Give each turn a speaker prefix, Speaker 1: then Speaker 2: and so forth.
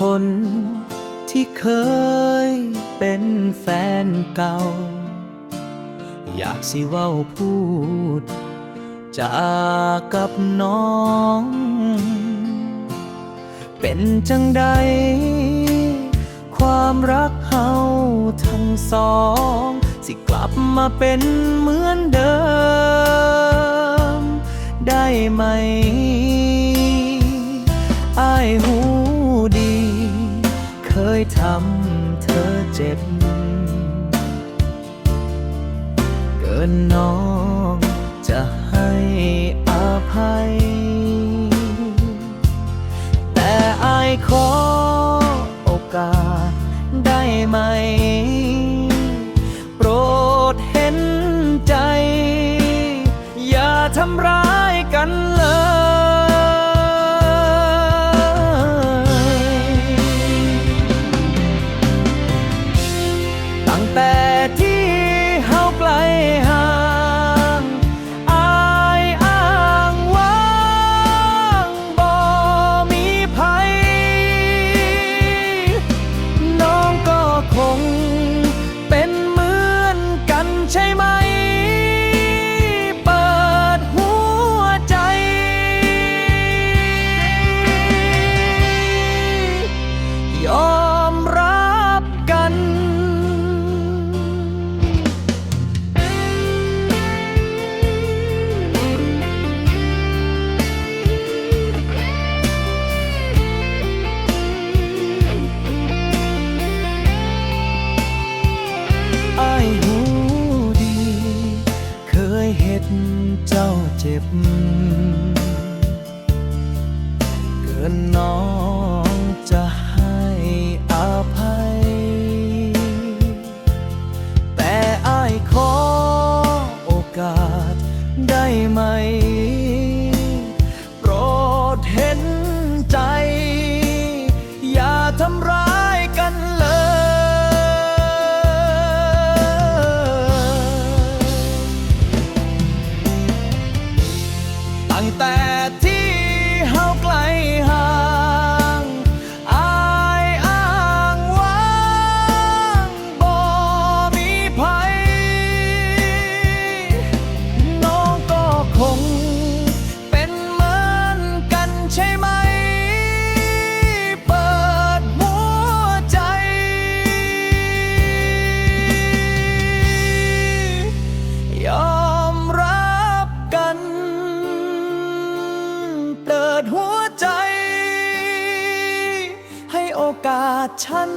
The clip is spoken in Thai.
Speaker 1: คนที่เคยเป็นแฟนเก่า อยากสิเว้าพูด จากับน้อง เป็นจังใด ความรักเฮาทั้งสอง สิกลับมาเป็นเหมือนเดิม ได้ไหม ทำเธอเจ็บ เกินน้องจะให้อภัย แต่อายขอโอกาสได้ไหม โปรดเห็นใจ อย่าทำร้ายกันเลย บ เกินน้องจะให้อภัย แต่อายขอโอกาสได้ไหม โปรดเห็นใจ อย่าทำ ดหัวใจ ให้โอกาสฉัน